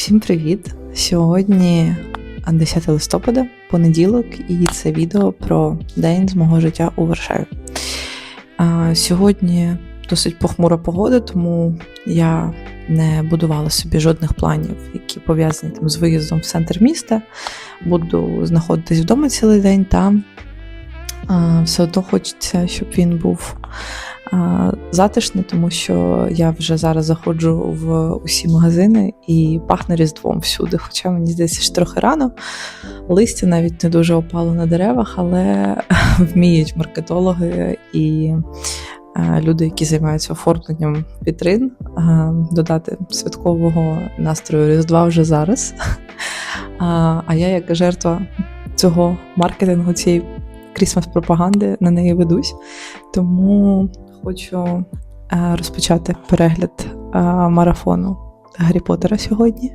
Всім привіт! Сьогодні 10 листопада, понеділок, і це відео про день з мого життя у Варшаві. Сьогодні досить похмура погода, тому я не будувала собі жодних планів, які пов'язані там з виїздом в центр міста. Буду знаходитись вдома цілий день та все одно хочеться, щоб він був а, затишний, тому що я вже зараз заходжу в усі магазини і пахне різдвом всюди. Хоча мені здається, що трохи рано. Листя навіть не дуже опало на деревах, але вміють маркетологи і люди, які займаються оформленням вітрин, додати святкового настрою Різдва вже зараз. А, я, як жертва цього маркетингу, цієї крісмас-пропаганди, на неї ведусь. Тому хочу е, розпочати перегляд е, марафону Гаррі Поттера сьогодні.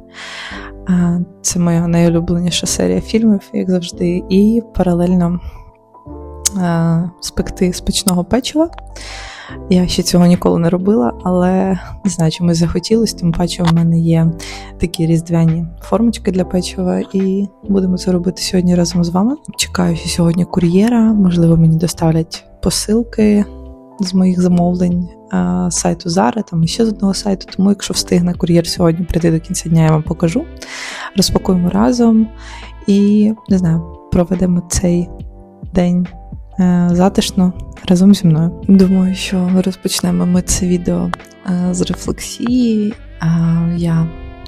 Е, Це моя найулюбленіша серія фільмів, як завжди, і паралельно спекти спечного печива. Я ще цього ніколи не робила, але не знаю, чомусь захотілося, тим паче в мене є такі різдвяні формочки для печива, і будемо це робити сьогодні разом з вами. Чекаю ще сьогодні кур'єра, можливо, мені доставлять посилки з моїх замовлень з сайту Zara, там і ще з одного сайту. Тому, якщо встигне кур'єр сьогодні прийти до кінця дня, я вам покажу. Розпакуємо разом і не знаю, проведемо цей день е, затишно разом зі мною. Думаю, що розпочнемо ми це відео е, з рефлексії. Е, я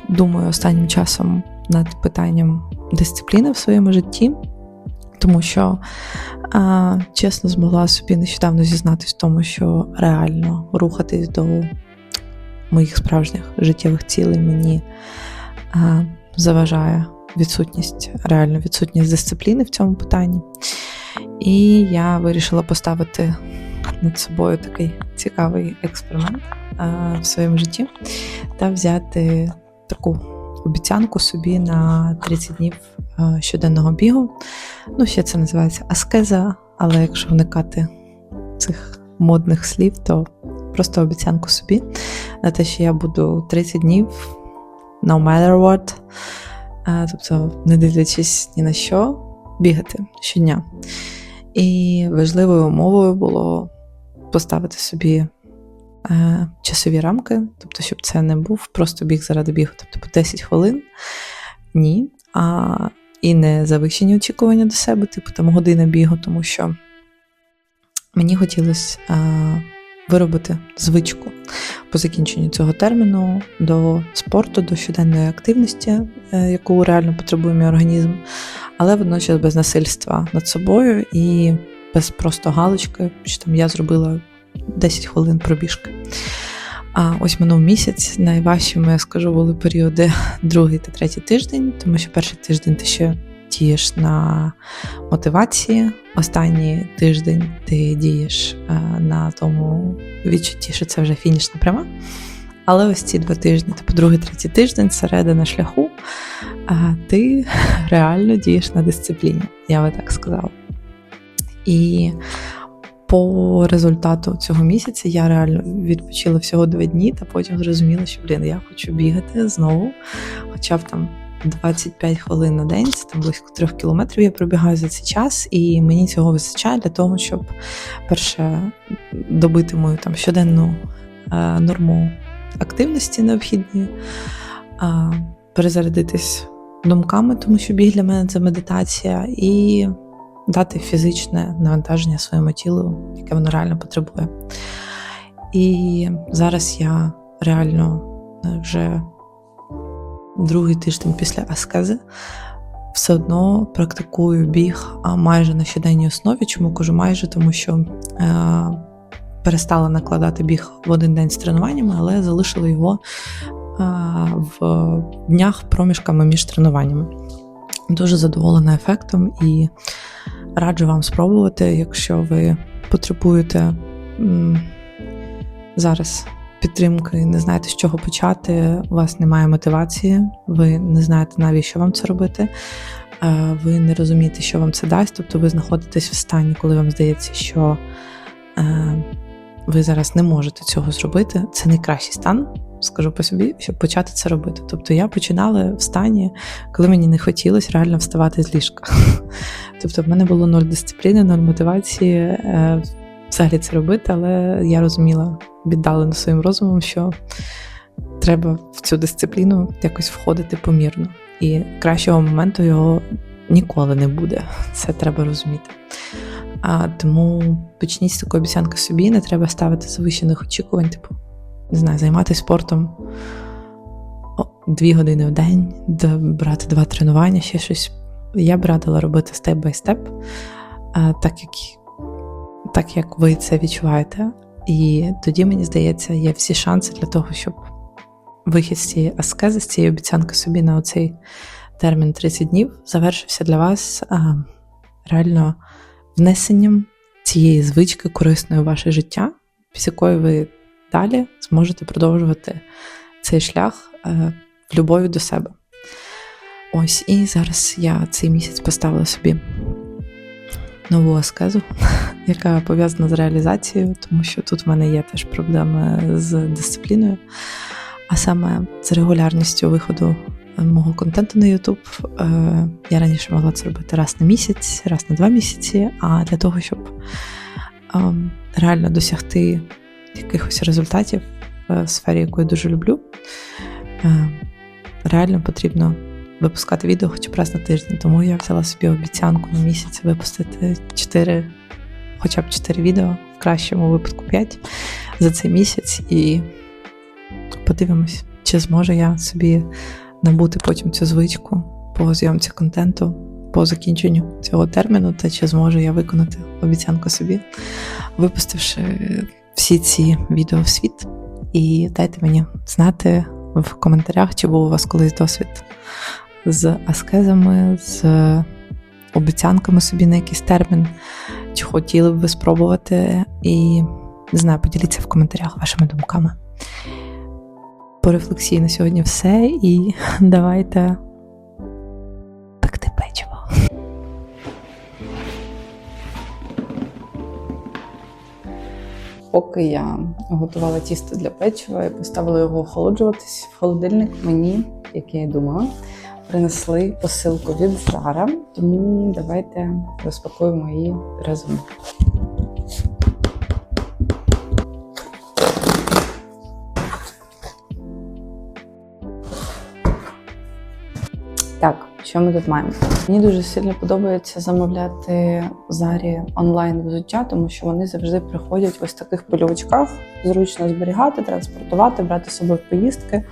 думаю останнім часом над питанням дисципліни в своєму житті. Тому що, а, чесно, змогла собі нещодавно зізнатись в тому, що реально рухатись до моїх справжніх життєвих цілей мені а, заважає відсутність, реально відсутність дисципліни в цьому питанні. І я вирішила поставити над собою такий цікавий експеримент а, в своєму житті та взяти таку обіцянку собі на 30 днів щоденного бігу. Ну, ще це називається аскеза, але якщо вникати цих модних слів, то просто обіцянку собі на те, що я буду 30 днів, no matter what, тобто, не дивлячись ні на що, бігати щодня. І важливою умовою було поставити собі е, часові рамки, тобто, щоб це не був просто біг заради бігу, тобто по 10 хвилин. Ні. А і не завищені очікування до себе, типу там година бігу, тому що мені хотілося а, виробити звичку по закінченню цього терміну до спорту, до щоденної активності, е, яку реально потребує мій організм, але водночас без насильства над собою і без просто галочки, що там я зробила 10 хвилин пробіжки. А ось минув місяць найважчими, я скажу, були періоди другий та третій тиждень, тому що перший тиждень ти ще дієш на мотивації, останній тиждень ти дієш е, на тому відчутті, що це вже фінішна пряма. Але ось ці два тижні, тобто другий, третій тиждень, середина шляху, ти реально дієш на дисципліні, я би так сказала. І по результату цього місяця я реально відпочила всього два дні, та потім зрозуміла, що блін, я хочу бігати знову. Хоча б там 25 хвилин на день, це там близько 3 кілометрів я пробігаю за цей час, і мені цього вистачає для того, щоб перше добити мою там щоденну е, норму активності необхідної, е, перезарядитись думками, тому що біг для мене це медитація, і дати фізичне навантаження своєму тілу, яке воно реально потребує. І зараз я реально вже другий тиждень після аскези все одно практикую біг майже на щоденній основі. Чому кажу майже, тому що е, перестала накладати біг в один день з тренуваннями, але залишила його е, в днях проміжками між тренуваннями. Дуже задоволена ефектом і раджу вам спробувати, якщо ви потребуєте м, зараз підтримки, не знаєте, з чого почати, у вас немає мотивації, ви не знаєте, навіщо вам це робити, е, ви не розумієте, що вам це дасть, тобто ви знаходитесь в стані, коли вам здається, що е, ви зараз не можете цього зробити, це найкращий стан, скажу по собі, щоб почати це робити. Тобто я починала в стані, коли мені не хотілося реально вставати з ліжка. Тобто, в мене було ноль дисципліни, ноль мотивації е, взагалі це робити, але я розуміла віддалено своїм розумом, що треба в цю дисципліну якось входити помірно. І кращого моменту його ніколи не буде. Це треба розуміти. А тому почніть з такої обіцянки собі, не треба ставити завищених очікувань, типу, не знаю, займатися спортом дві години в день, брати два тренування, ще щось. Я б радила робити степ бай степ, так як, так як ви це відчуваєте. І тоді, мені здається, є всі шанси для того, щоб вихід з цієї аскези, з цієї обіцянки собі на оцей термін 30 днів завершився для вас а, реально внесенням цієї звички корисної в ваше життя, після якої ви далі зможете продовжувати цей шлях е, в любові до себе. Ось, і зараз я цей місяць поставила собі нову аскезу, яка пов'язана з реалізацією, тому що тут в мене є теж проблеми з дисципліною, а саме з регулярністю виходу мого контенту на YouTube. Е, Я раніше могла це робити раз на місяць, раз на два місяці. А для того, щоб ем, реально досягти якихось результатів в сфері, яку я дуже люблю, е, реально потрібно випускати відео хоча б раз на тиждень. Тому я взяла собі обіцянку на місяць випустити 4, хоча б 4 відео, в кращому випадку 5 за цей місяць, і подивимось, чи зможу я собі набути потім цю звичку по зйомці контенту, по закінченню цього терміну, та чи зможу я виконати обіцянку собі, випустивши всі ці відео в світ. І дайте мені знати в коментарях, чи був у вас колись досвід з аскезами, з обіцянками собі на якийсь термін, чи хотіли б ви спробувати. І не знаю, поділіться в коментарях вашими думками. По рефлексії на сьогодні все, і давайте Поки я готувала тісто для печива і поставила його охолоджуватись в холодильник, мені, як я і думала, принесли посилку від Зара. тому давайте розпакуємо її разом. Що ми тут маємо? Мені дуже сильно подобається замовляти Зарі онлайн взуття, тому що вони завжди приходять в ось таких польовичках. Зручно зберігати, транспортувати, брати з собою в поїздки.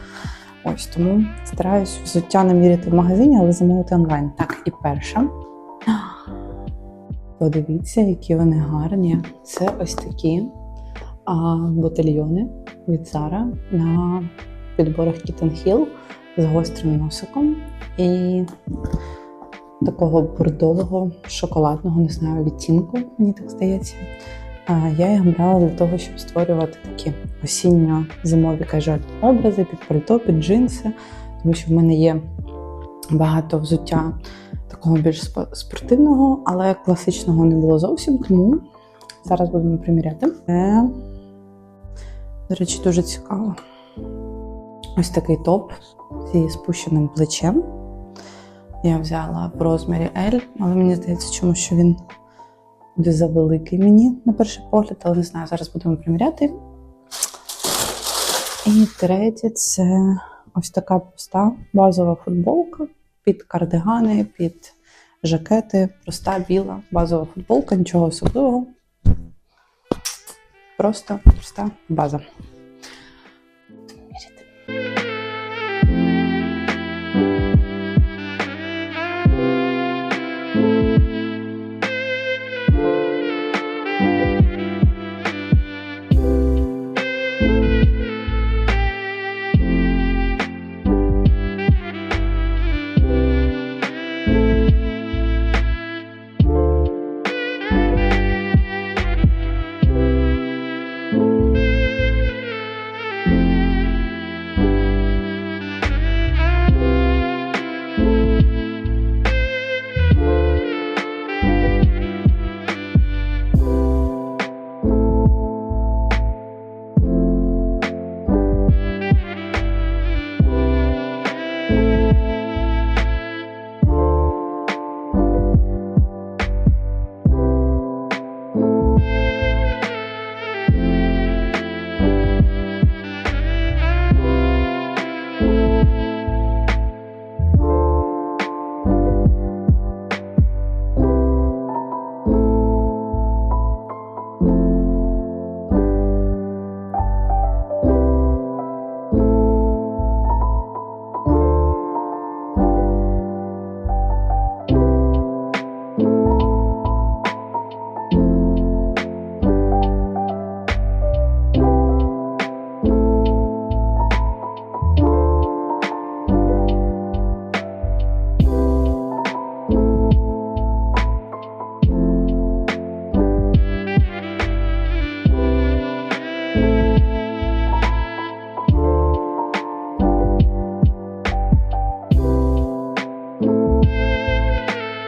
Ось тому стараюсь взуття не міряти в магазині, але замовити онлайн. Так, і перша. Подивіться, які вони гарні. Це ось такі а, ботильйони від Zara на підборах Hill з гострим носиком і такого бордового шоколадного, не знаю, відтінку, мені так здається. Я їх брала для того, щоб створювати такі осінньо-зимові кажуть образи під пальто, під джинси, тому що в мене є багато взуття такого більш спортивного, але класичного не було зовсім, тому зараз будемо приміряти. Це, до речі, дуже цікаво. Ось такий топ зі спущеним плечем. Я взяла в розмірі L, але мені здається, чому що він буде завеликий мені на перший погляд, але не знаю, зараз будемо приміряти. І третє це ось така проста базова футболка під кардигани, під жакети. Проста біла базова футболка, нічого особливого. Просто проста база.